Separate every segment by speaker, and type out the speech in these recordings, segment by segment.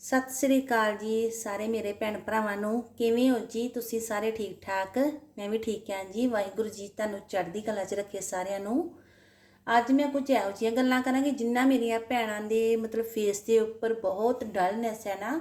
Speaker 1: ਸਤਿ ਸ੍ਰੀ ਅਕਾਲ ਜੀ ਸਾਰੇ ਮੇਰੇ ਭੈਣ ਭਰਾਵਾਂ ਨੂੰ। ਕਿਵੇਂ ਹੋ ਜੀ? ਤੁਸੀਂ ਸਾਰੇ ਠੀਕ ਠਾਕ? ਮੈਂ ਵੀ ਠੀਕ ਹਾਂ ਜੀ। ਵਾਹਿਗੁਰੂ ਜੀ ਤੁਹਾਨੂੰ ਚੜ੍ਹਦੀ ਕਲਾ 'ਚ ਰੱਖੇ ਸਾਰਿਆਂ ਨੂੰ। ਅੱਜ ਮੈਂ ਕੁਝ ਇਹੋ ਜਿਹੀਆਂ ਗੱਲਾਂ ਕਰਾਂਗੀ ਜਿੰਨਾ ਮੇਰੀਆਂ ਭੈਣਾਂ ਦੇ ਮਤਲਬ ਫੇਸ ਦੇ ਉੱਪਰ ਬਹੁਤ ਡਲਨੈਸ ਹੈ ਨਾ।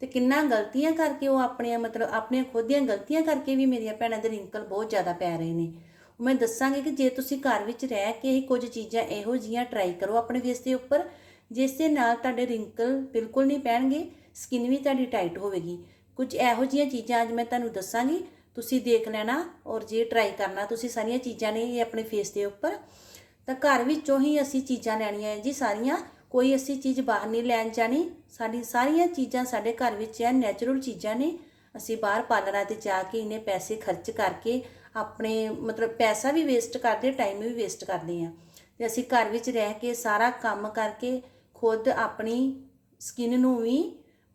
Speaker 1: ਤੇ ਕਿੰਨਾ ਗਲਤੀਆਂ ਕਰਕੇ ਉਹ ਆਪਣੀਆਂ ਮਤਲਬ ਆਪਣੀਆਂ ਖੁਦ ਦੀਆਂ ਗਲਤੀਆਂ ਕਰਕੇ ਵੀ ਮੇਰੀਆਂ ਭੈਣਾਂ ਦੇ ਰਿੰਕਲ ਬਹੁਤ ਜ਼ਿਆਦਾ ਪੈ ਰਹੇ ਨੇ। ਮੈਂ ਦੱਸਾਂਗੀ ਕਿ ਜੇ ਤੁਸੀਂ ਘਰ ਵਿੱਚ ਰਹਿ ਕੇ ਹੀ ਕੁਝ ਚੀਜ਼ਾਂ ਇਹੋ ਜਿਹੀਆਂ ਟਰਾਈ ਕਰੋ ਆਪਣੇ ਫੇਸ ਦੇ ਉੱਪਰ ਜਿਸ ਦੇ ਨਾਲ ਤੁਹਾਡੇ ਰਿੰਕਲ ਬਿਲਕੁਲ ਨਹੀਂ ਪੈਣਗੇ ਸਕਿਨ ਵੀ ਤੁਹਾਡੀ ਟਾਈਟ ਹੋਵੇਗੀ। ਕੁਝ ਇਹੋ ਜਿਹੀਆਂ ਚੀਜ਼ਾਂ ਅੱਜ ਮੈਂ ਤੁਹਾਨੂੰ ਦੱਸਾਂਗੀ, ਤੁਸੀਂ ਦੇਖ ਲੈਣਾ ਔਰ ਜੇ ਟਰਾਈ ਕਰਨਾ, ਤੁਸੀਂ ਸਾਰੀਆਂ ਚੀਜ਼ਾਂ ਨੇ ਇਹ ਆਪਣੇ ਫੇਸ ਦੇ ਉੱਪਰ। ਤਾਂ ਘਰ ਵਿੱਚੋਂ ਹੀ ਅਸੀਂ ਚੀਜ਼ਾਂ ਲੈਣੀਆਂ ਹੈ ਜੀ ਸਾਰੀਆਂ, ਕੋਈ ਅਸੀਂ ਚੀਜ਼ ਬਾਹਰ ਨਹੀਂ ਲੈਣ ਜਾਣੀ। ਸਾਡੀ ਸਾਰੀਆਂ ਚੀਜ਼ਾਂ ਸਾਡੇ ਘਰ ਵਿੱਚ ਹੈ ਨੈਚੁਰਲ ਚੀਜ਼ਾਂ ਨੇ। ਅਸੀਂ ਬਾਹਰ ਪਾਰਲਰਾਂ ਤੇ ਜਾ ਕੇ ਇਹਨੇ ਪੈਸੇ ਖਰਚ ਕਰਕੇ ਆਪਣੇ ਮਤਲਬ ਪੈਸਾ ਵੀ ਵੇਸਟ ਕਰਦੇ ਟਾਈਮ ਵੀ ਵੇਸਟ ਕਰਦੇ ਆ ਤੇ ਅਸੀਂ ਘਰ ਵਿੱਚ ਰਹਿ ਕੇ ਸਾਰਾ ਕੰਮ ਕਰਕੇ ਖੁਦ ਆਪਣੀ ਸਕਿਨ ਨੂੰ ਵੀ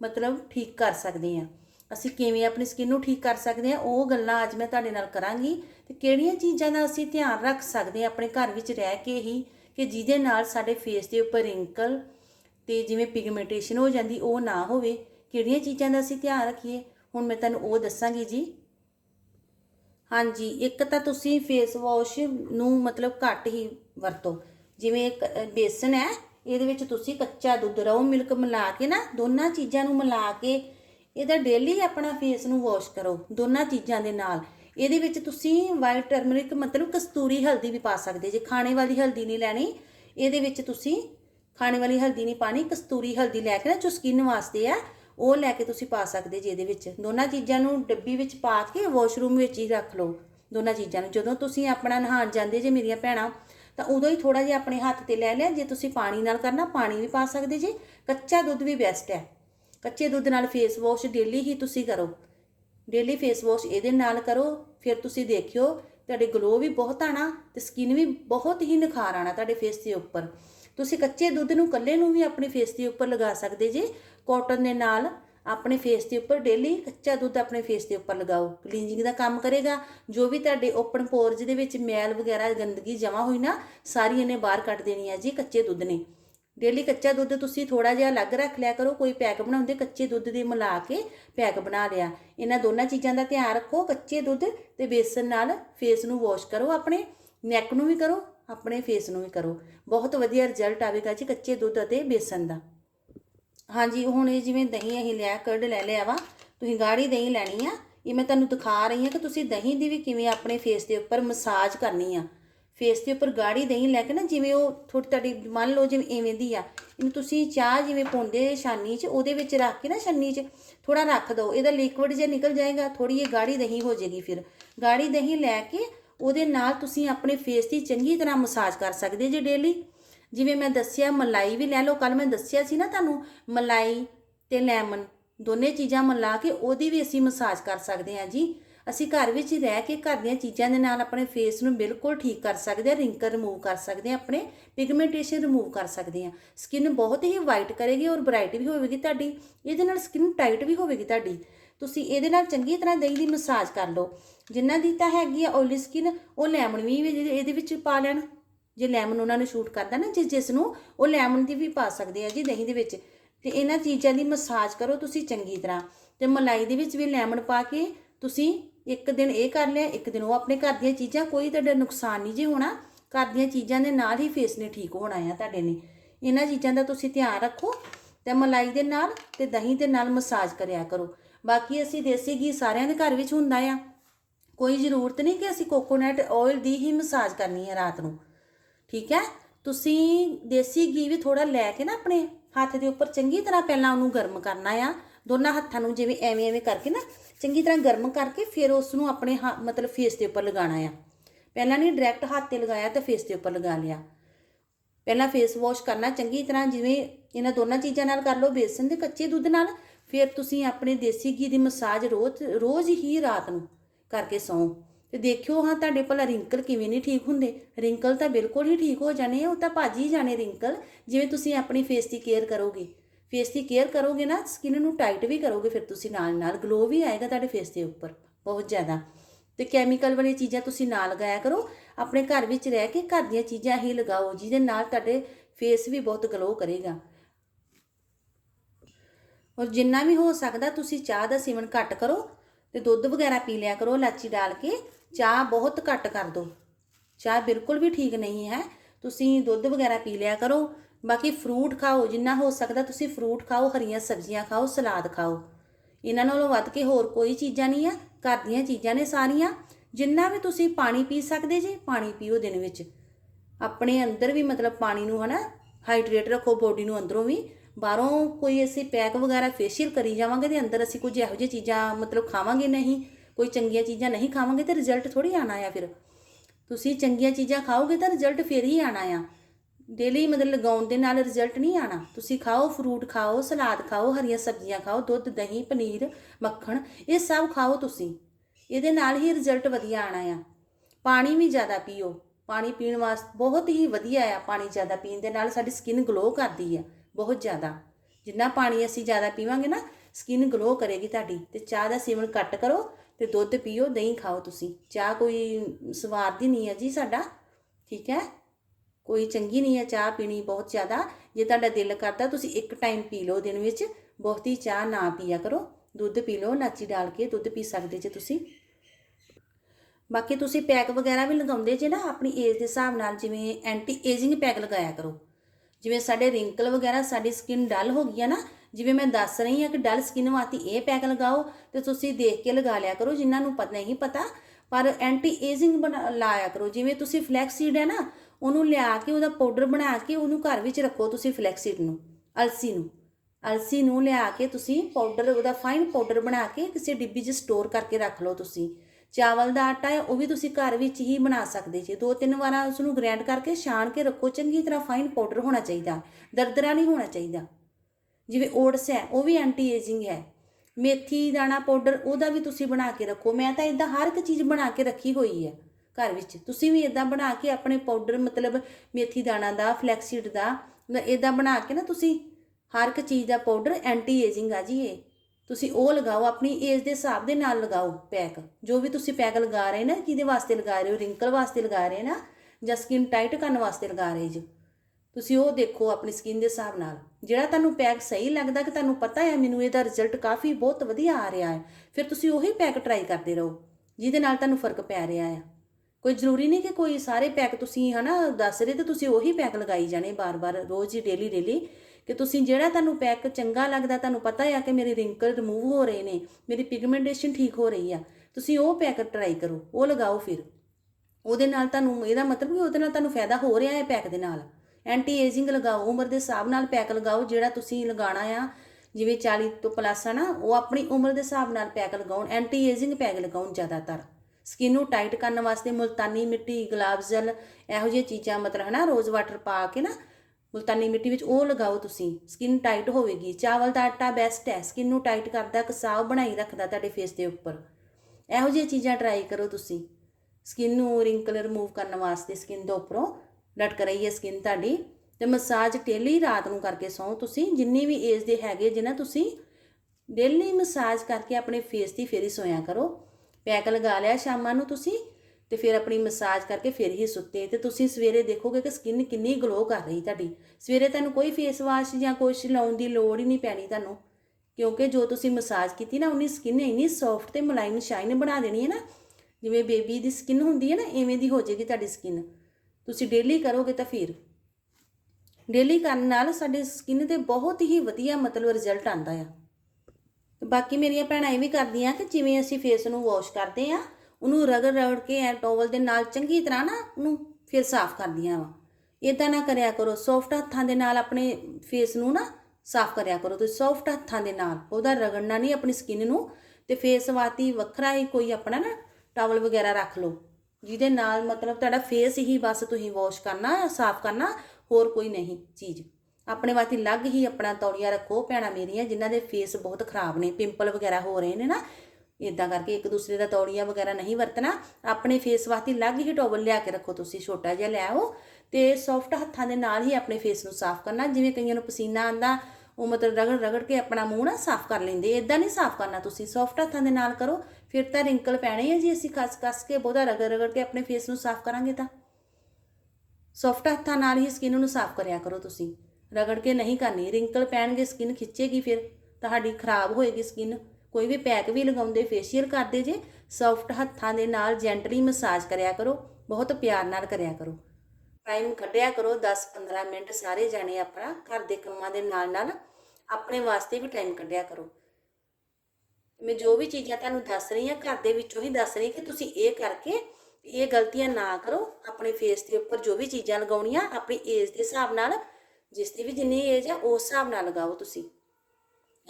Speaker 1: ਮਤਲਬ ਠੀਕ ਕਰ ਸਕਦੇ ਆ ਅਸੀਂ ਕਿਵੇਂ ਆਪਣੀ ਸਕਿਨ ਨੂੰ ਠੀਕ ਕਰ ਸਕਦੇ ਆ ਉਹ ਗੱਲਾਂ ਅੱਜ ਮੈਂ ਤੁਹਾਡੇ ਨਾਲ ਕਰਾਂਗੀ ਤੇ ਕਿਹੜੀਆਂ ਚੀਜ਼ਾਂ ਦਾ ਅਸੀਂ ਧਿਆਨ ਰੱਖ ਸਕਦੇ ਆ ਆਪਣੇ ਘਰ ਵਿੱਚ ਰਹਿ ਕੇ ਹੀ ਕਿ ਜਿਹਦੇ ਨਾਲ ਸਾਡੇ ਫੇਸ ਦੇ ਉੱਪਰ ਰਿੰਕਲ ਤੇ ਜਿਵੇਂ ਪਿਗਮੈਂਟੇਸ਼ਨ ਹੋ ਜਾਂਦੀ, ਉਹ ਨਾ ਹੋਵੇ, ਕਿਹੜੀਆਂ ਚੀਜ਼ਾਂ ਦਾ ਅਸੀਂ ਧਿਆਨ ਰੱਖੀਏ? ਹੁਣ ਮੈਂ ਤੁਹਾਨੂੰ ਉਹ ਦੱਸਾਂਗੀ ਜੀ। ਹਾਂਜੀ, ਇੱਕ ਤਾਂ ਤੁਸੀਂ ਫੇਸ ਵਾਸ਼ ਨੂੰ ਮਤਲਬ ਘੱਟ ਹੀ ਵਰਤੋ। ਜਿਵੇਂ ਇੱਕ ਬੇਸਨ ਹੈ ਇਹਦੇ ਵਿੱਚ ਤੁਸੀਂ ਕੱਚਾ ਦੁੱਧ, ਰੋ ਮਿਲਕ ਮਿਲਾ ਕੇ ਨਾ, ਦੋਨਾਂ ਚੀਜ਼ਾਂ ਨੂੰ ਮਿਲਾ ਕੇ ਇਹਦਾ ਡੇਲੀ ਆਪਣਾ ਫੇਸ ਨੂੰ ਵਾਸ਼ ਕਰੋ, ਦੋਨਾਂ ਚੀਜ਼ਾਂ ਦੇ ਨਾਲ। ਇਹਦੇ ਵਿੱਚ ਤੁਸੀਂ ਵਾਈਟ ਟਰਮਰਿਕ ਮਤਲਬ ਕਸਤੂਰੀ ਹਲਦੀ ਵੀ ਪਾ ਸਕਦੇ, ਜੇ ਖਾਣੇ ਵਾਲੀ ਹਲਦੀ ਨਹੀਂ ਲੈਣੀ, ਇਹਦੇ ਵਿੱਚ ਤੁਸੀਂ ਖਾਣੇ ਵਾਲੀ ਹਲਦੀ ਨਹੀਂ ਪਾਣੀ, ਕਸਤੂਰੀ ਹਲਦੀ ਲੈ ਕੇ ਨਾ ਜੋ ਸਕਿਨ ਵਾਸਤੇ ਆ, ਉਹ ਲੈ ਕੇ ਤੁਸੀਂ ਪਾ ਸਕਦੇ ਜੇ ਇਹਦੇ ਵਿੱਚ। ਦੋਨਾਂ ਚੀਜ਼ਾਂ ਨੂੰ ਡੱਬੀ ਵਿੱਚ ਪਾ ਕੇ ਵਾਸ਼ਰੂਮ ਵਿੱਚ ਹੀ ਰੱਖ ਲਓ, ਦੋਨਾਂ ਚੀਜ਼ਾਂ ਨੂੰ। ਜਦੋਂ ਤੁਸੀਂ ਆਪਣਾ ਨਹਾਉਣ ਜਾਂਦੇ ਜੇ ਮੇਰੀਆਂ ਭੈਣਾਂ ਤਾਂ ਉਦੋਂ ਹੀ ਥੋੜਾ ਜਿਹਾ ਆਪਣੇ ਹੱਥ ਤੇ ਲੈ ਲਿਆ। ਜੇ ਤੁਸੀਂ ਪਾਣੀ ਨਾਲ ਕਰਨਾ, ਪਾਣੀ ਵੀ ਪਾ ਸਕਦੇ ਜੇ। ਕੱਚਾ ਦੁੱਧ ਵੀ ਬੈਸਟ ਹੈ। ਕੱਚੇ ਦੁੱਧ ਨਾਲ ਫੇਸ ਵਾਸ਼ ਡੇਲੀ ਹੀ ਤੁਸੀਂ ਕਰੋ। ਡੇਲੀ ਫੇਸ ਵਾਸ਼ ਇਹਦੇ ਨਾਲ ਕਰੋ। ਫਿਰ ਤੁਸੀਂ ਦੇਖਿਓ, ਤੁਹਾਡੇ ਗਲੋ ਵੀ ਬਹੁਤ ਆਣਾ ਤੇ ਸਕਿਨ ਵੀ ਬਹੁਤ ਹੀ ਨਿਖਾਰ ਆਣਾ ਤੁਹਾਡੇ ਫੇਸ ਦੇ ਉੱਪਰ। ਤੁਸੀਂ ਕੱਚੇ ਦੁੱਧ ਨੂੰ, ਕੱਲੇ ਨੂੰ ਵੀ ਆਪਣੇ ਫੇਸ ਦੇ ਉੱਪਰ ਲਗਾ ਸਕਦੇ ਜੇ। ਕਾਟਨ ਦੇ ਨਾਲ ਆਪਣੇ ਫੇਸ ਦੇ ਉੱਪਰ ਡੇਲੀ ਕੱਚਾ ਦੁੱਧ ਆਪਣੇ ਫੇਸ ਦੇ ਉੱਪਰ ਲਗਾਓ। ਕਲੀਨਜ਼ਿੰਗ ਦਾ ਕੰਮ ਕਰੇਗਾ। ਜੋ ਵੀ ਤੁਹਾਡੇ ਓਪਨ ਪੋਰਜ ਦੇ ਵਿੱਚ ਮੈਲ ਵਗੈਰਾ, ਗੰਦਗੀ ਜਮਾ ਹੋਈ ਨਾ, ਸਾਰੀ ਇਹਨੇ ਬਾਹਰ ਕੱਢ ਦੇਣੀ ਹੈ ਜੀ ਕੱਚੇ ਦੁੱਧ ਨੇ। ਡੇਲੀ ਕੱਚਾ ਦੁੱਧ ਤੁਸੀਂ ਥੋੜਾ ਜਿਹਾ ਅਲੱਗ ਰੱਖ ਲਿਆ ਕਰੋ, ਕੋਈ ਪੈਕ ਬਣਾਉਂਦੇ ਕੱਚੇ ਦੁੱਧ ਦੇ ਮਿਲਾ ਕੇ ਪੈਕ ਬਣਾ ਲਿਆ। ਇਹਨਾਂ ਦੋਨਾਂ ਚੀਜ਼ਾਂ ਦਾ ਧਿਆਨ ਰੱਖੋ, ਕੱਚੇ ਦੁੱਧ ਤੇ ਬੇਸਨ ਨਾਲ ਫੇਸ ਨੂੰ ਵਾਸ਼ ਕਰੋ ਆਪਣੇ। ਨੈਕ ਨੂੰ ਵੀ ਕਰੋ, ਆਪਣੇ ਫੇਸ ਨੂੰ ਵੀ ਕਰੋ। ਬਹੁਤ ਵਧੀਆ ਰਿਜ਼ਲਟ ਆਵੇਗਾ ਜੀ ਕੱਚੇ ਦੁੱਧ ਅਤੇ ਬੇਸਨ ਦਾ। ਹਾਂਜੀ, ਹੁਣ ਇਹ ਜਿਵੇਂ ਦਹੀਂ ਅਸੀਂ ਲਿਆ, ਕਰਡ ਲੈ ਲਿਆ ਵਾ, ਤੁਸੀਂ ਗਾੜੀ ਦਹੀਂ ਲੈਣੀ ਆ। ਇਹ ਮੈਂ ਤੁਹਾਨੂੰ ਦਿਖਾ ਰਹੀ ਹਾਂ ਕਿ ਤੁਸੀਂ ਦਹੀਂ ਦੀ ਵੀ ਕਿਵੇਂ ਆਪਣੇ ਫੇਸ ਦੇ ਉੱਪਰ ਮਸਾਜ ਕਰਨੀ ਆ। ਫੇਸ ਦੇ ਉੱਪਰ ਗਾੜੀ ਦਹੀਂ ਲੈ ਕੇ ਨਾ, ਜਿਵੇਂ ਉਹ ਥੋੜੀ ਤੁਹਾਡੀ, ਮੰਨ ਲਓ ਜਿਵੇਂ ਐਵੇਂ ਦੀ ਆ। ਇਹਨੂੰ ਤੁਸੀਂ ਚਾਹ ਜਿਵੇਂ ਪਾਉਂਦੇ ਛਾਨੀ 'ਚ, ਉਹਦੇ ਵਿੱਚ ਰੱਖ ਕੇ ਨਾ ਛਾਨੀ 'ਚ ਥੋੜਾ ਰੱਖ ਦਿਓ ਇਹਦਾ ਲਿਕਵਿਡ ਜੇ ਨਿਕਲ ਜਾਏਗਾ ਥੋੜੀ ਇਹ ਗਾੜੀ ਦਹੀਂ ਹੋ ਜਾਏਗੀ ਫਿਰ। ਗਾੜੀ ਦਹੀਂ ਲੈ ਕੇ, ਉਹਦੇ ਨਾਲ ਤੁਸੀਂ ਆਪਣੇ ਫੇਸ ਦੀ ਚੰਗੀ ਤਰ੍ਹਾਂ ਮਸਾਜ ਕਰ ਸਕਦੇ ਜੇ ਡੇਲੀ ਜਿਵੇਂ ਮੈਂ ਦੱਸਿਆ, ਮਲਾਈ ਵੀ ਲੈ ਲਓ। ਕੱਲ ਮੈਂ ਦੱਸਿਆ ਸੀ ਨਾ ਤੁਹਾਨੂੰ, ਮਲਾਈ ਤੇ ਲੈਮਨ, ਦੋਨੇ ਚੀਜ਼ਾਂ ਮਿਲਾ ਕੇ ਉਹਦੀ ਵੀ ਅਸੀਂ ਮਸਾਜ ਕਰ ਸਕਦੇ ਹਾਂ ਜੀ। ਅਸੀਂ ਘਰ ਵਿੱਚ ਰਹਿ ਕੇ ਘਰ ਦੀਆਂ ਚੀਜ਼ਾਂ ਦੇ ਨਾਲ ਆਪਣੇ ਫੇਸ ਨੂੰ ਬਿਲਕੁਲ ਠੀਕ ਕਰ ਸਕਦੇ ਹਾਂ ਰਿੰਕਲ ਰਿਮੂਵ ਕਰ ਸਕਦੇ ਹਾਂ, ਆਪਣੇ ਪਿਗਮੈਂਟੇਸ਼ਨ ਰਿਮੂਵ ਕਰ ਸਕਦੇ ਹਾਂ। ਸਕਿਨ ਬਹੁਤ ਹੀ ਵਾਈਟ ਕਰੇਗੀ ਔਰ ਬ੍ਰਾਈਟ ਵੀ ਹੋਵੇਗੀ ਤੁਹਾਡੀ। ਇਹਦੇ ਨਾਲ ਸਕਿਨ ਟਾਈਟ ਵੀ ਹੋਵੇਗੀ ਤੁਹਾਡੀ। ਤੁਸੀਂ ਇਹਦੇ ਨਾਲ ਚੰਗੀ ਤਰ੍ਹਾਂ ਦਹੀਂ ਦੀ ਮਸਾਜ ਕਰ ਲਓ। ਜਿਨ੍ਹਾਂ ਦੀ ਤਾਂ ਹੈਗੀ ਆ ਓਇਲੀ ਸਕਿਨ ਉਹ ਲੈਮਨ ਵੀ ਇਹਦੇ ਵਿੱਚ ਪਾ ਲੈਣ। ਜੇ ਲੈਮਨ ਉਹਨਾਂ ਨੂੰ ਸ਼ੂਟ ਕਰਦਾ ਨਾ, ਜਿਸ ਜਿਸ ਨੂੰ, ਉਹ ਲੈਮਨ ਦੀ ਵੀ ਪਾ ਸਕਦੇ ਆ ਜੀ ਦਹੀਂ ਦੇ ਵਿੱਚ। ਤੇ ਇਹਨਾਂ ਚੀਜ਼ਾਂ ਦੀ ਮਸਾਜ ਕਰੋ ਤੁਸੀਂ ਚੰਗੀ ਤਰ੍ਹਾਂ। ਤੇ ਮਲਾਈ ਦੇ ਵਿੱਚ ਵੀ ਲੈਮਨ ਪਾ ਕੇ ਤੁਸੀਂ ਇੱਕ ਦਿਨ ਇਹ ਕਰ ਲਿਆ, ਇੱਕ ਦਿਨ ਉਹ ਆਪਣੇ ਘਰ ਦੀਆਂ ਚੀਜ਼ਾਂ। ਕੋਈ ਤੁਹਾਡਾ ਨੁਕਸਾਨ ਨਹੀਂ ਜੇ ਹੋਣਾ, ਘਰ ਦੀਆਂ ਚੀਜ਼ਾਂ ਦੇ ਨਾਲ ਹੀ ਫੇਸ ਨੇ ਠੀਕ ਹੋਣਾ ਆ ਤੁਹਾਡੇ ਨੇ। ਇਹਨਾਂ ਚੀਜ਼ਾਂ ਦਾ ਤੁਸੀਂ ਧਿਆਨ ਰੱਖੋ ਤੇ ਮਲਾਈ ਦੇ ਨਾਲ ਤੇ ਦਹੀਂ ਦੇ ਨਾਲ ਮਸਾਜ ਕਰਿਆ ਕਰੋ। ਬਾਕੀ ਅਸੀਂ ਦੇਸੀ ਘੀ ਸਾਰਿਆਂ ਦੇ ਘਰ ਵਿੱਚ ਹੁੰਦਾ ਆ। ਕੋਈ ਜ਼ਰੂਰਤ ਨਹੀਂ ਕਿ ਅਸੀਂ ਕੋਕੋਨਟ ਆਇਲ ਦੀ ਹੀ ਮਸਾਜ ਕਰਨੀ ਹੈ ਰਾਤ ਨੂੰ। ਠੀਕ ਹੈ? ਤੁਸੀਂ ਦੇਸੀ ਘੀ ਵੀ ਥੋੜਾ ਲੈ ਕੇ ਨਾ ਆਪਣੇ ਹੱਥ ਦੇ ਉੱਪਰ ਚੰਗੀ ਤਰ੍ਹਾਂ ਪਹਿਲਾਂ ਉਹਨੂੰ ਗਰਮ ਕਰਨਾ ਆ। ਦੋਨਾਂ ਹੱਥਾਂ ਨੂੰ ਜਿਵੇਂ ਐਵੇਂ ਐਵੇਂ ਕਰਕੇ ਨਾ, ਚੰਗੀ ਤਰ੍ਹਾਂ ਗਰਮ ਕਰਕੇ ਫਿਰ ਉਸ ਨੂੰ ਆਪਣੇ ਹਾ- ਮਤਲਬ ਫੇਸ ਦੇ ਉੱਪਰ ਲਗਾਉਣਾ ਆ। ਪਹਿਲਾਂ ਨਹੀਂ ਡਾਇਰੈਕਟ ਹੱਥ ਤੇ ਲਗਾਇਆ ਤੇ ਫੇਸ ਦੇ ਉੱਪਰ ਲਗਾ ਲਿਆ। ਪਹਿਲਾਂ ਫੇਸ ਵਾਸ਼ ਕਰਨਾ, ਚੰਗੀ ਤਰ੍ਹਾਂ ਜਿਵੇਂ ਇਹਨਾਂ ਦੋਨਾਂ ਚੀਜ਼ਾਂ ਨਾਲ ਕਰ ਲਓ, ਬੇਸਨ ਦੇ ਕੱਚੇ ਦੁੱਧ ਨਾਲ। ਫਿਰ ਤੁਸੀਂ ਆਪਣੇ ਦੇਸੀ ਘੀ ਦੀ ਮਸਾਜ ਰੋਜ਼ ਰੋਜ਼ ਹੀ ਰਾਤ ਨੂੰ ਕਰਕੇ ਸੌਂ। ਤੇ ਦੇਖਿਓ ਹਾਂ ਤੁਹਾਡੇ ਭਲਾ ਰਿੰਕਲ ਕਿਵੇਂ ਨਹੀਂ ਠੀਕ ਹੁੰਦੇ। ਰਿੰਕਲ ਤਾਂ ਬਿਲਕੁਲ ਹੀ ਠੀਕ ਹੋ ਜਾਣੇ ਉਹ ਤਾਂ ਭੱਜ ਹੀ ਜਾਣੇ ਰਿੰਕਲ ਜਿਵੇਂ ਤੁਸੀਂ ਆਪਣੀ ਫੇਸ ਦੀ ਕੇਅਰ ਕਰੋਗੇ। ਫੇਸ ਦੀ ਕੇਅਰ ਕਰੋਗੇ ਨਾ ਸਕਿਨ ਨੂੰ ਟਾਈਟ ਵੀ ਕਰੋਗੇ ਫਿਰ ਤੁਸੀਂ ਨਾਲ ਨਾਲ ਗਲੋ ਵੀ ਆਏਗਾ ਤੁਹਾਡੇ ਫੇਸ ਦੇ ਉੱਪਰ, ਬਹੁਤ ਜ਼ਿਆਦਾ। ਤੇ ਕੈਮੀਕਲ ਵਾਲੀਆਂ ਚੀਜ਼ਾਂ ਤੁਸੀਂ ਨਾ ਲਗਾਇਆ ਕਰੋ, ਆਪਣੇ ਘਰ ਵਿੱਚ ਰਹਿ ਕੇ ਘਰ ਦੀਆਂ ਚੀਜ਼ਾਂ ਹੀ ਲਗਾਓ, ਜਿਹਦੇ ਨਾਲ ਤੁਹਾਡੇ ਫੇਸ ਵੀ ਬਹੁਤ ਗਲੋ ਕਰੇਗਾ। ਔਰ ਜਿੰਨਾ ਵੀ ਹੋ ਸਕਦਾ ਤੁਸੀਂ ਚਾਹ ਦਾ ਸੇਵਨ ਘੱਟ ਕਰੋ, ਤੇ ਦੁੱਧ ਵਗੈਰਾ ਪੀ ਲਿਆ ਕਰੋ, ਇਲਾਚੀ ਡਾਲ ਕੇ ਚਾਹ ਬਹੁਤ ਘੱਟ ਕਰ ਦਿਓ ਚਾਹ ਬਿਲਕੁਲ ਵੀ ਠੀਕ ਨਹੀਂ ਹੈ। ਤੁਸੀਂ ਦੁੱਧ ਵਗੈਰਾ ਪੀ ਲਿਆ ਕਰੋ। ਬਾਕੀ ਫਰੂਟ ਖਾਓ, ਜਿੰਨਾ ਹੋ ਸਕਦਾ ਤੁਸੀਂ ਫਰੂਟ ਖਾਓ, ਹਰੀਆਂ ਸਬਜ਼ੀਆਂ ਖਾਓ, ਸਲਾਦ ਖਾਓ। ਇਹਨਾਂ ਨਾਲੋਂ ਵੱਧ ਕੇ ਹੋਰ ਕੋਈ ਚੀਜ਼ਾਂ ਨਹੀਂ ਆ। ਘਰ ਦੀਆਂ ਚੀਜ਼ਾਂ ਨੇ ਸਾਰੀਆਂ। ਜਿੰਨਾ ਵੀ ਤੁਸੀਂ ਪਾਣੀ ਪੀ ਸਕਦੇ ਜੇ, ਪਾਣੀ ਪੀਓ ਦਿਨ ਵਿੱਚ। ਆਪਣੇ ਅੰਦਰ ਵੀ ਮਤਲਬ ਪਾਣੀ ਨੂੰ ਹਨਾ, ਹਾਈਡਰੇਟ ਰੱਖੋ, ਬੋਡੀ ਨੂੰ ਅੰਦਰੋਂ ਵੀ। ਬਾਹਰੋਂ ਕੋਈ ਅਸੀਂ ਪੈਕ ਵਗੈਰਾ ਫੇਸ਼ੀਅਲ ਕਰੀ ਜਾਵਾਂਗੇ ਤੇ ਅੰਦਰ ਅਸੀਂ ਕੁਝ ਇਹੋ ਜਿਹੀਆਂ ਚੀਜ਼ਾਂ ਮਤਲਬ ਖਾਵਾਂਗੇ ਨਹੀਂ। ਕੋਈ ਚੰਗੀਆਂ ਚੀਜ਼ਾਂ ਨਹੀਂ ਖਾਵਾਂਗੇ ਤੇ ਰਿਜ਼ਲਟ ਥੋੜੀ ਆਣਾ ਆ ਫਿਰ। ਤੁਸੀਂ ਚੰਗੀਆਂ ਚੀਜ਼ਾਂ ਖਾਓਗੇ ਤਾਂ ਰਿਜ਼ਲਟ ਫਿਰ ਹੀ ਆਣਾ ਆ। ਡੇਲੀ ਮਤਲਬ ਲਗਾਉਣ ਦੇ ਨਾਲ ਰਿਜ਼ਲਟ ਨਹੀਂ ਆਣਾ ਤੁਸੀਂ ਖਾਓ ਫਰੂਟ ਖਾਓ ਸਲਾਦ ਖਾਓ, ਹਰੀਆਂ ਸਬਜ਼ੀਆਂ ਖਾਓ, ਦੁੱਧ, ਦਹੀਂ, ਪਨੀਰ, ਮੱਖਣ, ਇਹ ਸਭ ਖਾਓ ਤੁਸੀਂ। ਇਹਦੇ ਨਾਲ ਹੀ ਰਿਜ਼ਲਟ ਵਧੀਆ ਆਣਾ ਆ। ਪਾਣੀ ਵੀ ਜ਼ਿਆਦਾ ਪੀਓ। ਪਾਣੀ ਪੀਣ ਵਾਸਤੇ ਬਹੁਤ ਹੀ ਵਧੀਆ ਆ ਪਾਣੀ ਜ਼ਿਆਦਾ ਪੀਣ ਦੇ ਨਾਲ ਸਾਡੀ ਸਕਿਨ ਗਲੋ ਕਰਦੀ ਆ, ਬਹੁਤ ਜ਼ਿਆਦਾ। ਜਿੰਨਾ ਪਾਣੀ ਅਸੀਂ ਜ਼ਿਆਦਾ ਪੀਵਾਂਗੇ ਨਾ ਸਕਿਨ ਗਲੋ ਕਰੇਗੀ ਤੁਹਾਡੀ ਤੇ ਚਾਹ ਦਾ ਸੇਵਨ ਘੱਟ ਕਰੋ। ਤੇ ਦੁੱਧ ਪੀਓ ਦਹੀਂ ਖਾਓ ਤੁਸੀਂ ਚਾਹ ਕੋਈ ਸਵਾਦ ਦੀ ਨਹੀਂ ਹੈ ਜੀ ਸਾਡਾ ਠੀਕ ਹੈ ਕੋਈ ਚੰਗੀ ਨਹੀਂ ਹੈ ਚਾਹ ਪੀਣੀ ਬਹੁਤ ਜ਼ਿਆਦਾ ਜੇ ਤੁਹਾਡਾ ਦਿਲ ਕਰਦਾ ਤੁਸੀਂ ਇੱਕ ਟਾਈਮ ਪੀ ਲਓ ਦਿਨ ਵਿੱਚ ਬਹੁਤੀ ਚਾਹ ਨਾ ਪੀਆ ਕਰੋ ਦੁੱਧ ਪੀ ਲਓ ਲਾਚੀ ਡਾਲ ਕੇ ਦੁੱਧ ਪੀ ਸਕਦੇ ਜੇ ਤੁਸੀਂ ਬਾਕੀ ਤੁਸੀਂ ਪੈਕ ਵਗੈਰਾ ਵੀ ਲਗਾਉਂਦੇ ਜੇ ਨਾ ਆਪਣੀ ਏਜ ਦੇ ਹਿਸਾਬ ਨਾਲ ਜਿਵੇਂ ਐਂਟੀ ਏਜਿੰਗ ਪੈਕ ਲਗਾਇਆ ਕਰੋ ਜਿਵੇਂ ਸਾਡੇ ਰਿੰਕਲ ਵਗੈਰਾ ਸਾਡੀ ਸਕਿਨ ਡਲ ਹੋ ਗਈ ਆ ਨਾ ਜਿਵੇਂ ਮੈਂ ਦੱਸ ਰਹੀ ਹਾਂ ਕਿ ਡਲ ਸਕਿਨ ਵਾਸਤੇ ਇਹ ਪੈਕ ਲਗਾਓ ਤੇ ਤੁਸੀਂ ਦੇਖ ਕੇ ਲਗਾ ਲਿਆ ਕਰੋ, ਜਿਨ੍ਹਾਂ ਨੂੰ ਪਤਾ, ਨਹੀਂ ਪਤਾ, ਪਰ ਐਂਟੀ ਏਜਿੰਗ ਬਣਾ, ਲਾਇਆ ਕਰੋ। ਜਿਵੇਂ ਤੁਸੀਂ ਫਲੈਕਸੀਡ ਹੈ ਨਾ, ਉਹਨੂੰ ਲਿਆ ਕੇ, ਉਹਦਾ ਪਾਊਡਰ ਬਣਾ ਕੇ, ਉਹਨੂੰ ਘਰ ਵਿੱਚ ਰੱਖੋ ਤੁਸੀਂ ਫਲੈਕਸੀਡ ਨੂੰ, ਅਲਸੀ ਨੂੰ। ਅਲਸੀ ਨੂੰ ਲਿਆ ਕੇ ਤੁਸੀਂ ਪਾਊਡਰ ਉਹਦਾ ਫਾਈਨ ਪਾਊਡਰ ਬਣਾ ਕੇ ਕਿਸੇ ਡਿੱਬੀ 'ਚ ਸਟੋਰ ਕਰਕੇ ਰੱਖ ਲਓ ਤੁਸੀਂ। ਚਾਵਲ ਦਾ ਆਟਾ ਹੈ, ਉਹ ਵੀ ਤੁਸੀਂ ਘਰ ਵਿੱਚ ਹੀ ਬਣਾ ਸਕਦੇ ਜੀ। ਦੋ ਤਿੰਨ ਵਾਰਾਂ ਉਸ ਨੂੰ ਗ੍ਰਾਈਂਡ ਕਰਕੇ ਛਾਣ ਕੇ ਰੱਖੋ, ਚੰਗੀ ਤਰ੍ਹਾਂ ਫਾਈਨ ਪਾਊਡਰ ਹੋਣਾ ਚਾਹੀਦਾ ਦਰਦਰਾ ਨਹੀਂ ਹੋਣਾ ਚਾਹੀਦਾ। ਜਿਵੇਂ ਓਟਸ ਹੈ, ਉਹ ਵੀ ਐਂਟੀ ਏਜਿੰਗ ਹੈ। ਮੇਥੀ, ਦਾਣਾ ਪਾਊਡਰ ਉਹਦਾ ਵੀ ਤੁਸੀਂ ਬਣਾ ਕੇ ਰੱਖੋ। ਮੈਂ ਤਾਂ ਇਦਾਂ ਹਰ ਇੱਕ ਚੀਜ਼ ਬਣਾ ਕੇ ਰੱਖੀ ਹੋਈ ਹੈ ਘਰ ਵਿੱਚ। ਤੁਸੀਂ ਵੀ ਇਦਾਂ ਬਣਾ ਕੇ ਆਪਣੇ ਪਾਊਡਰ ਮਤਲਬ ਮੇਥੀ, ਦਾਣਾ ਦਾ ਫਲੈਕਸੀਡ ਦਾ ਇਦਾਂ ਬਣਾ ਕੇ ਨਾ ਤੁਸੀਂ ਹਰ ਇੱਕ ਚੀਜ਼ ਦਾ ਪਾਊਡਰ ਐਂਟੀ ਏਜਿੰਗ ਆ ਜੀ ਇਹ। ਤੁਸੀਂ ਉਹ ਲਗਾਓ, ਆਪਣੀ ਏਜ ਦੇ ਹਿਸਾਬ ਦੇ ਨਾਲ ਲਗਾਓ ਪੈਕ ਜੋ ਵੀ ਤੁਸੀਂ ਪੈਕ ਲਗਾ ਰਹੇ ਨਾ ਕਿਹਦੇ ਵਾਸਤੇ ਲਗਾ ਰਹੇ ਹੋ ਰਿੰਕਲ ਵਾਸਤੇ ਲਗਾ ਰਹੇ ਨਾ, ਜਾਂ ਸਕਿਨ ਟਾਈਟ ਕਰਨ ਵਾਸਤੇ ਲਗਾ ਰਹੇ ਜੀ। ਤੁਸੀਂ ਉਹ ਦੇਖੋ ਆਪਣੀ ਸਕਿਨ ਦੇ ਹਿਸਾਬ ਨਾਲ। ਜਿਹੜਾ ਤੁਹਾਨੂੰ ਪੈਕ ਸਹੀ ਲੱਗਦਾ ਕਿ ਤੁਹਾਨੂੰ ਪਤਾ ਹੈ, ਮੈਨੂੰ ਇਹਦਾ ਰਿਜ਼ਲਟ ਕਾਫੀ ਬਹੁਤ ਵਧੀਆ ਆ ਰਿਹਾ ਹੈ। ਫਿਰ ਤੁਸੀਂ ਉਹੀ ਪੈਕ ਟਰਾਈ ਕਰਦੇ ਰਹੋ, ਜਿਹਦੇ ਨਾਲ ਤੁਹਾਨੂੰ ਫ਼ਰਕ ਪੈ ਰਿਹਾ ਹੈ। ਕੋਈ ਜ਼ਰੂਰੀ ਨਹੀਂ ਕਿ ਕੋਈ ਸਾਰੇ ਪੈਕ ਤੁਸੀਂ ਹਨਾ ਦੱਸ ਰਹੇ ਤੇ ਤੁਸੀਂ ਉਹੀ ਪੈਕ ਲਗਾਈ ਜਾਣੇ ਬਾਰ-ਬਾਰ, ਰੋਜ਼ ਹੀ ਡੇਲੀ ਡੇਲੀ ਕਿ ਤੁਸੀਂ ਜਿਹੜਾ ਤੁਹਾਨੂੰ ਪੈਕ ਚੰਗਾ ਲੱਗਦਾ, ਤੁਹਾਨੂੰ ਪਤਾ ਹੈ ਕਿ ਮੇਰੇ ਰਿੰਕਲ ਰਿਮੂਵ ਹੋ ਰਹੇ ਨੇ, ਮੇਰੀ ਪਿਗਮੈਂਟੇਸ਼ਨ ਠੀਕ ਹੋ ਰਹੀ ਆ, ਤੁਸੀਂ ਉਹ ਪੈਕ ਟਰਾਈ ਕਰੋ, ਉਹ ਲਗਾਓ ਫਿਰ। ਉਹਦੇ ਨਾਲ ਤੁਹਾਨੂੰ, ਇਹਦਾ ਮਤਲਬ ਕਿ ਉਹਦੇ ਨਾਲ ਤੁਹਾਨੂੰ ਫਾਇਦਾ ਹੋ ਰਿਹਾ ਹੈ ਪੈਕ ਦੇ ਨਾਲ। ਐਂਟੀ ਏਜਿੰਗ ਲਗਾਓ, ਉਮਰ ਦੇ ਹਿਸਾਬ ਨਾਲ ਪੈਕ ਲਗਾਓ, ਜਿਹੜਾ ਤੁਸੀਂ ਲਗਾਣਾ ਆ, ਜਿਵੇਂ 40 ਤੋਂ ਪਲੱਸ ਆ ਨਾ, ਉਹ ਆਪਣੀ ਉਮਰ ਦੇ ਹਿਸਾਬ ਨਾਲ ਪੈਕ ਲਗਾਉਣ ਐਂਟੀ ਏਜਿੰਗ ਪੈਕ ਲਗਾਉਣ ਜ਼ਿਆਦਾਤਰ। ਸਕਿਨ ਨੂੰ ਟਾਈਟ ਕਰਨ ਵਾਸਤੇ ਮੁਲਤਾਨੀ ਮਿੱਟੀ ਗੁਲਾਬ ਜਲ ਇਹੋ ਜਿਹੀਆਂ ਚੀਜ਼ਾਂ, ਮਤਲਬ ਹਨਾ ਰੋਜ਼ ਵਾਟਰ ਪਾ ਕੇ ਨਾ, ਮੁਲਤਾਨੀ ਮਿੱਟੀ ਵਿੱਚ ਉਹ ਲਗਾਓ ਤੁਸੀਂ। ਸਕਿਨ ਟਾਈਟ ਹੋਵੇਗੀ। ਚਾਵਲ ਦਾ ਆਟਾ ਬੈਸਟ ਹੈ। ਸਕਿਨ ਨੂੰ ਟਾਈਟ ਕਰਦਾ ਕਸਾਵ ਬਣਾਈ ਰੱਖਦਾ ਤੁਹਾਡੇ ਫੇਸ ਦੇ ਉੱਪਰ। ਇਹੋ ਜਿਹੀਆਂ ਚੀਜ਼ਾਂ ਟਰਾਈ ਕਰੋ ਤੁਸੀਂ। ਸਕਿਨ ਨੂੰ ਰਿੰਕਲ ਰਿਮੂਵ ਕਰਨ ਵਾਸਤੇ ਸਕਿਨ ਦੇ ਉੱਪਰੋਂ। ਲਟਕ ਰਹੀ ਹੈ ਸਕਿਨ ਤੁਹਾਡੀ ਤੇ ਮਸਾਜ ਡੇਲੀ ਰਾਤ ਨੂੰ ਕਰਕੇ ਸੌਂ ਤੁਸੀਂ, ਜਿੰਨੀ ਵੀ ਏਜ ਦੇ ਹੈਗੇ ਜਿਨ੍ਹਾਂ ਤੁਸੀਂ ਡੇਲੀ ਮਸਾਜ ਕਰਕੇ ਆਪਣੇ ਫੇਸ ਦੀ ਫੇਰੀ ਸੋਇਆ ਕਰੋ। ਪੈਕ ਲਗਾ ਲਿਆ ਸ਼ਾਮਾਂ ਨੂੰ ਤੁਸੀਂ ਤੇ ਫਿਰ ਆਪਣੀ ਮਸਾਜ ਕਰਕੇ ਫਿਰ ਹੀ ਸੁੱਤੇ। ਤੇ ਤੁਸੀਂ ਸਵੇਰੇ ਦੇਖੋਗੇ ਕਿ ਸਕਿਨ ਕਿੰਨੀ ਗਲੋ ਕਰ ਰਹੀ ਤੁਹਾਡੀ। ਸਵੇਰੇ ਤੁਹਾਨੂੰ ਕੋਈ ਫੇਸ ਵਾਸ਼ ਜਾਂ ਕੁਛ ਲਾਉਣ ਦੀ ਲੋੜ ਹੀ ਨਹੀਂ ਪੈਣੀ ਤੁਹਾਨੂੰ। ਕਿਉਂਕਿ ਜੋ ਤੁਸੀਂ ਮਸਾਜ ਕੀਤੀ ਨਾ, ਉਹਨੀ ਸਕਿਨ ਇੰਨੀ ਸੌਫਟ ਤੇ ਮੁਲਾਇਮ ਸ਼ਾਈਨ ਬਣਾ ਦੇਣੀ ਹੈ ਨਾ। ਜਿਵੇਂ ਬੇਬੀ ਦੀ ਸਕਿਨ ਹੁੰਦੀ ਹੈ ਨਾ, ਐਵੇਂ ਦੀ ਹੋ ਜਾਏਗੀ ਤੁਹਾਡੀ ਸਕਿਨ ਤੁਸੀਂ ਡੇਲੀ ਕਰੋਗੇ ਤਾਂ ਫਿਰ। ਡੇਲੀ ਕਰਨ ਨਾਲ ਸਾਡੇ ਸਕਿਨ ਤੇ ਬਹੁਤ ਹੀ ਵਧੀਆ ਮਤਲਬ ਰਿਜ਼ਲਟ ਆਂਦਾ ਆ। ਤੇ ਬਾਕੀ ਮੇਰੀਆਂ ਭੈਣਾਂ ਇਹ ਵੀ ਕਰਦੀਆਂ ਕਿ ਜਿਵੇਂ ਅਸੀਂ ਫੇਸ ਨੂੰ ਵਾਸ਼ ਕਰਦੇ ਆ, ਉਹਨੂੰ ਰਗੜ ਰਗੜ ਕੇ ਐ ਟੋਵਲ ਦੇ ਨਾਲ ਚੰਗੀ ਤਰ੍ਹਾਂ ਨਾ ਉਹਨੂੰ ਫਿਰ ਸਾਫ਼ ਕਰਦੀਆਂ ਵਾ। ਇਦਾਂ ਨਾ ਕਰਿਆ ਕਰੋ ਸੌਫਟ ਹੱਥਾਂ ਦੇ ਨਾਲ ਆਪਣੇ ਫੇਸ ਨੂੰ ਨਾ ਸਾਫ਼ ਕਰਿਆ ਕਰੋ। ਤੁਸੀਂ ਸੌਫਟ ਹੱਥਾਂ ਦੇ ਨਾਲ, ਉਹਦਾ ਰਗੜਨਾ ਨਹੀਂ ਆਪਣੀ ਸਕਿਨ ਨੂੰ। ਤੇ ਫੇਸ ਵਾਤੀ ਵੱਖਰਾ ਹੀ ਕੋਈ ਆਪਣਾ ਨਾ ਟਾਵਲ ਵਗੈਰਾ ਰੱਖ ਲਓ। ਜਿਹਦੇ ਨਾਲ ਮਤਲਬ ਤੁਹਾਡਾ ਫੇਸ ਹੀ ਬਸ ਤੁਸੀਂ ਵਾਸ਼ ਕਰਨਾ, ਸਾਫ਼ ਕਰਨਾ, ਹੋਰ ਕੋਈ ਨਹੀਂ, ਚੀਜ਼। ਆਪਣੇ ਵਾਸਤੇ ਲੱਗ ਹੀ ਆਪਣਾ ਤੌਲੀਆ ਰੱਖੋ ਭੈਣਾਂ ਮੇਰੀਆਂ, ਜਿਨ੍ਹਾਂ ਦੇ ਫੇਸ ਬਹੁਤ ਖਰਾਬ ਨੇ ਪਿੰਪਲ ਵਗੈਰਾ ਹੋ ਰਹੇ ਨੇ ਨਾ। ਇਦਾਂ ਕਰਕੇ ਇੱਕ ਦੂਸਰੇ ਦਾ ਤੌਲੀਆ ਵਗੈਰਾ ਨਹੀਂ ਵਰਤਣਾ। ਆਪਣੇ ਫੇਸ ਵਾਸਤੇ ਲੱਗ ਹੀ ਟੋਵਲ ਲਿਆ ਕੇ ਰੱਖੋ ਤੁਸੀਂ, ਛੋਟਾ ਜਿਹਾ ਲੈ ਆਓ। ਤੇ ਸੌਫਟ ਹੱਥਾਂ ਦੇ ਨਾਲ ਹੀ ਆਪਣੇ ਫੇਸ ਨੂੰ ਸਾਫ਼ ਕਰਨਾ, ਜਿਵੇਂ ਕਈਆਂ ਨੂੰ ਪਸੀਨਾ ਆਂਦਾ ਉਹ ਮਤਲਬ ਰਗੜ ਰਗੜ ਕੇ ਆਪਣਾ ਮੂੰਹ ਨਾ ਸਾਫ਼ ਕਰ ਲੈਂਦੇ। ਇਦਾਂ ਨਹੀਂ ਸਾਫ਼ ਕਰਨਾ ਤੁਸੀਂ ਸੌਫਟ ਹੱਥਾਂ ਦੇ ਨਾਲ ਕਰੋ। ਫਿਰ ਤਾਂ ਰਿੰਕਲ ਪੈਣੇ ਆ ਜੀ, ਅਸੀਂ ਕੱਸ ਕੱਸ ਕੇ ਬਹੁਤਾ ਰਗੜ ਰਗੜ ਕੇ ਆਪਣੇ ਫੇਸ ਨੂੰ ਸਾਫ਼ ਕਰਾਂਗੇ ਤਾਂ। ਸੌਫਟ ਹੱਥਾਂ ਨਾਲ ਹੀ ਸਕਿਨ ਨੂੰ ਸਾਫ਼ ਕਰਿਆ ਕਰੋ ਤੁਸੀਂ। ਰਗੜ ਕੇ ਨਹੀਂ ਕਰਨੀ ਰਿੰਕਲ ਪੈਣਗੇ ਸਕਿਨ ਖਿੱਚੇਗੀ ਫਿਰ। ਤੁਹਾਡੀ ਖਰਾਬ ਹੋਏਗੀ ਸਕਿਨ ਕੋਈ ਵੀ ਪੈਕ ਵੀ ਲਗਾਉਂਦੇ ਫੇਸ਼ੀਅਲ ਕਰਦੇ ਜੇ ਸੌਫਟ ਹੱਥਾਂ ਦੇ ਨਾਲ ਜੈਂਟਲੀ ਮਸਾਜ ਕਰਿਆ ਕਰੋ, ਬਹੁਤ ਪਿਆਰ ਨਾਲ ਕਰਿਆ ਕਰੋ। ਟਾਈਮ ਕੱਢਿਆ ਕਰੋ 10-15 ਮਿੰਟ ਸਾਰੇ ਜਾਣੇ ਆਪਣਾ ਘਰ ਦੇ ਕੰਮਾਂ ਦੇ ਨਾਲ ਨਾਲ ਆਪਣੇ ਵਾਸਤੇ ਵੀ ਟਾਈਮ ਕੱਢਿਆ ਕਰੋ। ਮੈਂ ਜੋ ਵੀ ਚੀਜ਼ਾਂ ਤੁਹਾਨੂੰ ਦੱਸ ਰਹੀ ਹਾਂ, ਘਰ ਦੇ ਵਿੱਚੋਂ ਹੀ ਦੱਸ ਰਹੀ ਕਿ ਤੁਸੀਂ ਇਹ ਕਰਕੇ ਇਹ ਗਲਤੀਆਂ ਨਾ ਕਰੋ। ਆਪਣੇ ਫੇਸ ਦੇ ਉੱਪਰ ਜੋ ਵੀ ਚੀਜ਼ਾਂ ਲਗਾਉਣੀਆਂ, ਆਪਣੀ ਏਜ ਦੇ ਹਿਸਾਬ ਨਾਲ, ਜਿਸ ਦੀ ਵੀ ਜਿੰਨੀ ਏਜ ਆ, ਉਸ ਹਿਸਾਬ ਨਾਲ ਲਗਾਓ ਤੁਸੀਂ।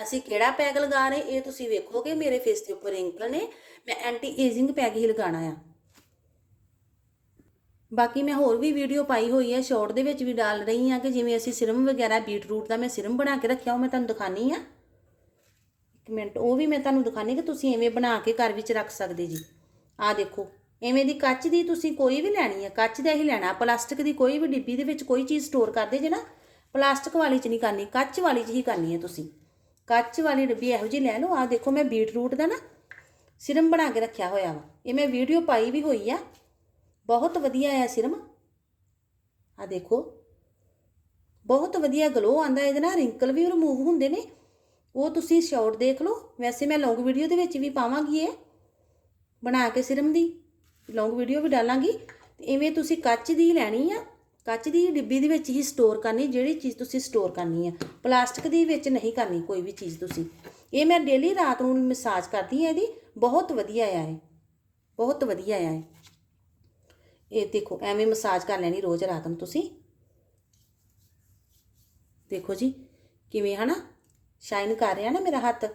Speaker 1: ਅਸੀਂ ਕਿਹੜਾ ਪੈਕ ਲਗਾ ਰਹੇ? ਇਹ ਤੁਸੀਂ ਵੇਖੋਗੇ ਮੇਰੇ ਫੇਸ ਦੇ ਉੱਪਰ ਰਿੰਕਲ ਨੇ। ਮੈਂ ਐਂਟੀ ਏਜਿੰਗ ਪੈਗ ਹੀ ਲਗਾਉਣਾ ਆ। ਬਾਕੀ ਮੈਂ ਹੋਰ ਵੀ ਵੀਡੀਓ ਪਾਈ ਹੋਈ ਹੈ ਸ਼ਾਰਟ ਦੇ ਵਿੱਚ ਵੀ ਡਾਲ ਰਹੀ ਹਾਂ ਕਿ ਜਿਵੇਂ ਅਸੀਂ ਸਿਰਮ ਵਗੈਰਾ ਬੀਟਰੂਟ ਦਾ ਮੈਂ ਸਿਰਮ ਬਣਾ ਕੇ ਰੱਖਿਆ, ਉਹ ਮੈਂ ਤੁਹਾਨੂੰ ਦਿਖਾਣੀ ਆ। ਮਿੰਟ, ਉਹ ਵੀ ਮੈਂ ਤੁਹਾਨੂੰ ਦਿਖਾਣੀ ਕਿ ਤੁਸੀਂ ਐਵੇਂ ਬਣਾ ਕੇ ਘਰ ਵਿੱਚ ਰੱਖ ਸਕਦੇ ਜੀ। ਆਹ ਦੇਖੋ, ਐਵੇਂ ਦੀ ਕੱਚ ਦੀ ਤੁਸੀਂ ਕੋਈ ਵੀ ਲੈਣੀ ਹੈ, ਕੱਚ ਦਾ ਹੀ ਲੈਣਾ, ਪਲਾਸਟਿਕ ਦੀ ਕੋਈ ਵੀ ਡਿੱਬੀ ਦੇ ਵਿੱਚ ਕੋਈ ਚੀਜ਼ ਸਟੋਰ ਕਰਦੇ ਜੇ ਨਾ, ਪਲਾਸਟਿਕ ਵਾਲੀ ਚ ਨਹੀਂ ਕਰਨੀ, ਕੱਚ ਵਾਲੀ ਚ ਹੀ ਕਰਨੀ ਹੈ ਤੁਸੀਂ। ਕੱਚ ਵਾਲੀ ਡੱਬੀ ਇਹੋ ਜਿਹੀ ਲੈ ਲਓ, ਆਹ ਦੇਖੋ ਮੈਂ ਬੀਟਰੂਟ ਦਾ ਨਾ ਸਿਰਮ ਬਣਾ ਕੇ ਰੱਖਿਆ ਹੋਇਆ ਵਾ। ਇਹ ਮੈਂ ਵੀਡੀਓ ਪਾਈ ਵੀ ਹੋਈ ਆ। ਬਹੁਤ ਵਧੀਆ ਆ ਸਿਰਮ। ਆ ਦੇਖੋ, ਬਹੁਤ ਵਧੀਆ ਗਲੋ ਆਂਦਾ ਇਹਦੇ ਨਾਲ ਰਿੰਕਲ ਵੀ ਰਿਮੂਵ ਹੁੰਦੇ ਨੇ। ਉਹ ਤੁਸੀਂ ਸ਼ਾਰਟ ਦੇਖ ਲਓ। ਵੈਸੇ ਮੈਂ ਲੌਂਗ ਵੀਡੀਓ ਦੇ ਵਿੱਚ ਵੀ ਪਾਵਾਂਗੀ ਇਹ। ਬਣਾ ਕੇ ਸਿਰਮ ਦੀ। ਲੌਂਗ ਵੀਡੀਓ ਵੀ ਡਾਲਾਂਗੀ। ਤੇ ਇਵੇਂ ਤੁਸੀਂ ਕੱਚ ਦੀ ਲੈਣੀ ਆ। ਕੱਚ ਦੀ ਡਿੱਬੀ ਦੇ ਵਿੱਚ ਹੀ ਸਟੋਰ ਕਰਨੀ। ਜਿਹੜੀ ਚੀਜ਼ ਤੁਸੀਂ ਸਟੋਰ ਕਰਨੀ ਆ। ਪਲਾਸਟਿਕ ਦੀ ਵਿੱਚ ਨਹੀਂ ਕਰਨੀ ਕੋਈ ਵੀ ਚੀਜ਼ ਤੁਸੀਂ। ਇਹ ਮੈਂ ਡੇਲੀ ਰਾਤ ਨੂੰ ਮਸਾਜ ਕਰਦੀ ਆ ਇਹਦੀ। ਬਹੁਤ ਵਧੀਆ ਆ ਇਹ। ਬਹੁਤ ਵਧੀਆ ਆ ਇਹ। ਇਹ ਦੇਖੋ, ਐਵੇਂ ਮਸਾਜ ਕਰ ਲੈਣੀ ਰੋਜ਼ ਰਾਤ ਨੂੰ ਤੁਸੀਂ। ਦੇਖੋ ਜੀ, ਕਿਵੇਂ ਹਨਾ? ਸ਼ਾਈਨ ਕਰ ਰਿਹਾ ਨਾ ਮੇਰਾ ਹੱਥ।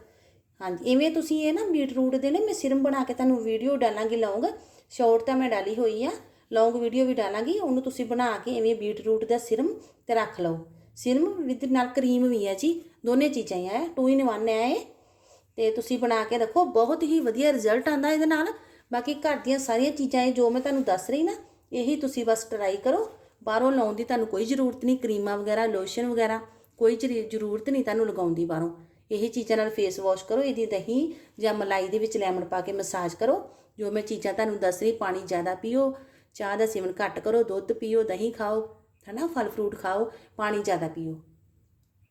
Speaker 1: ਹਾਂਜੀ, ਇਵੇਂ ਤੁਸੀਂ ਇਹ ਨਾ ਬੀਟਰੂਟ ਦੇ ਨੇ ਮੈਂ ਸਿਰਮ ਬਣਾ ਕੇ ਤੁਹਾਨੂੰ ਵੀਡੀਓ ਡਾਲਾਂਗੀ ਲੌਂਗ। ਸ਼ਾਰਟ ਤਾਂ ਮੈਂ ਡਾਲੀ ਹੋਈ ਆ। ਲੌਂਗ ਵੀਡੀਓ ਵੀ ਡਾਲਾਂਗੀ, ਉਹਨੂੰ ਤੁਸੀਂ ਬਣਾ ਕੇ ਇਵੇਂ ਬੀਟਰੂਟ ਦਾ ਸਿਰਮ ਤੇ ਰੱਖ ਲਓ। ਸਿਰਮ ਵਿਦ ਨਾਲ ਕਰੀਮ ਵੀ ਹੈ ਜੀ, ਦੋਨੇ ਚੀਜ਼ਾਂ ਹੀ ਆ 2 ਇਨ 1 ਹੈ ਇਹ। ਤੇ ਤੁਸੀਂ ਬਣਾ ਕੇ ਰੱਖੋ, ਬਹੁਤ ਹੀ ਵਧੀਆ ਰਿਜ਼ਲਟ ਆਂਦਾ ਇਹਦੇ ਨਾਲ। ਬਾਕੀ ਘਰ ਦੀਆਂ ਸਾਰੀਆਂ ਚੀਜ਼ਾਂ ਇਹ ਜੋ ਮੈਂ ਤੁਹਾਨੂੰ ਦੱਸ ਰਹੀ ਨਾ, ਇਹੀ ਤੁਸੀਂ ਬਸ ਟਰਾਈ ਕਰੋ। ਬਾਹਰੋਂ ਲਾਉਣ ਦੀ ਤੁਹਾਨੂੰ ਕੋਈ ਜ਼ਰੂਰਤ ਨਹੀਂ, ਕਰੀਮਾਂ ਵਗੈਰਾ ਲੋਸ਼ਨ ਵਗੈਰਾ। ਕੋਈ ਜ਼ਰੀ- ਜ਼ਰੂਰਤ ਨਹੀਂ ਤੁਹਾਨੂੰ ਲਗਾਉਂਦੀ ਬਾਹਰੋਂ। ਇਹ ਚੀਜ਼ਾਂ ਨਾਲ ਫੇਸ ਵਾਸ਼ ਕਰੋ, ਇਹਦੀ ਦਹੀਂ ਜਾਂ ਮਲਾਈ ਦੇ ਵਿੱਚ ਲੈਮਨ ਪਾ ਕੇ ਮਸਾਜ ਕਰੋ। ਜੋ ਮੈਂ ਚੀਜ਼ਾਂ ਤੁਹਾਨੂੰ ਦੱਸ ਰਹੀ, ਪਾਣੀ ਜ਼ਿਆਦਾ ਪੀਓ, ਚਾਹ ਦਾ ਸੇਵਨ ਘੱਟ ਕਰੋ, ਦੁੱਧ ਪੀਓ, ਦਹੀਂ ਖਾਓ ਹਨਾ ਫਲ ਫਰੂਟ ਖਾਓ, ਪਾਣੀ ਜ਼ਿਆਦਾ ਪੀਓ।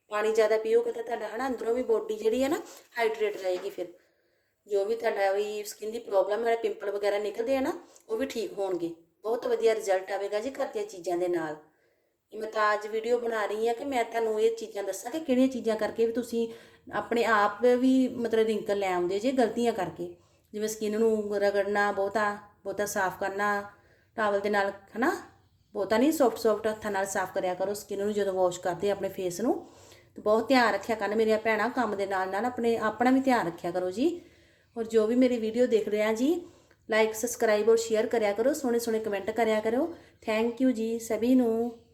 Speaker 1: ਪਾਣੀ ਜ਼ਿਆਦਾ ਪੀਓਗੇ ਤਾਂ ਤੁਹਾਡਾ ਹਨਾ ਅੰਦਰੋਂ ਵੀ ਬੋਡੀ ਜਿਹੜੀ ਹੈ ਨਾ ਹਾਈਡਰੇਟ ਰਹੇਗੀ ਫਿਰ। ਜੋ ਵੀ ਤੁਹਾਡਾ ਵੀ ਸਕਿਨ ਦੀ ਪ੍ਰੋਬਲਮ ਹੈ, ਪਿੰਪਲ ਵਗੈਰਾ ਨਿਕਲਦੇ ਆ ਨਾ, ਉਹ ਵੀ ਠੀਕ ਹੋਣਗੇ। ਬਹੁਤ ਵਧੀਆ ਰਿਜ਼ਲਟ ਆਵੇਗਾ ਜੀ ਘਰ ਦੀਆਂ ਚੀਜ਼ਾਂ ਦੇ ਨਾਲ। ਮੈਂ ਤਾਂ ਅੱਜ ਵੀਡੀਓ ਬਣਾ ਰਹੀ ਹਾਂ ਕਿ ਮੈਂ ਤੁਹਾਨੂੰ ਇਹ ਚੀਜ਼ਾਂ ਦੱਸਾਂ ਕਿ ਕਿਹੜੀਆਂ ਚੀਜ਼ਾਂ ਕਰਕੇ ਵੀ ਤੁਸੀਂ ਆਪਣੇ ਆਪ ਵੀ ਮਤਲਬ ਰਿੰਕਲ ਲੈ ਆਉਂਦੇ ਜੇ ਗਲਤੀਆਂ ਕਰਕੇ। ਜਿਵੇਂ ਸਕਿਨ ਨੂੰ ਰਗੜਨਾ, ਬਹੁਤਾ ਬਹੁਤਾ ਸਾਫ਼ ਕਰਨਾ ਟਾਵਲ ਦੇ ਨਾਲ, ਹਨਾ? ਬਹੁਤਾ ਨਹੀਂ ਸੌਫਟ ਸੌਫਟ ਹੱਥਾਂ ਨਾਲ ਸਾਫ਼ ਕਰਿਆ ਕਰੋ ਸਕਿਨ ਨੂੰ ਜਦੋਂ ਵਾਸ਼ ਕਰਦੇ ਆਪਣੇ ਫੇਸ ਨੂੰ। ਤੇ ਬਹੁਤ ਧਿਆਨ ਰੱਖਿਆ ਕਰਨ ਮੇਰੀਆਂ ਭੈਣਾਂ ਕੰਮ ਦੇ ਨਾਲ ਨਾਲ ਆਪਣੇ, ਆਪਣਾ ਵੀ ਧਿਆਨ ਰੱਖਿਆ ਕਰੋ ਜੀ। ਔਰ ਜੋ ਵੀ ਮੇਰੀ ਵੀਡੀਓ ਦੇਖ ਰਿਹਾ ਜੀ ਲਾਈਕ ਸਬਸਕ੍ਰਾਈਬ ਔਰ ਸ਼ੇਅਰ ਕਰਿਆ ਕਰੋ ਸੋਹਣੇ ਸੋਹਣੇ ਕਮੈਂਟ ਕਰਿਆ ਕਰੋ ਥੈਂਕ ਯੂ ਜੀ, ਸਭੀ ਨੂੰ।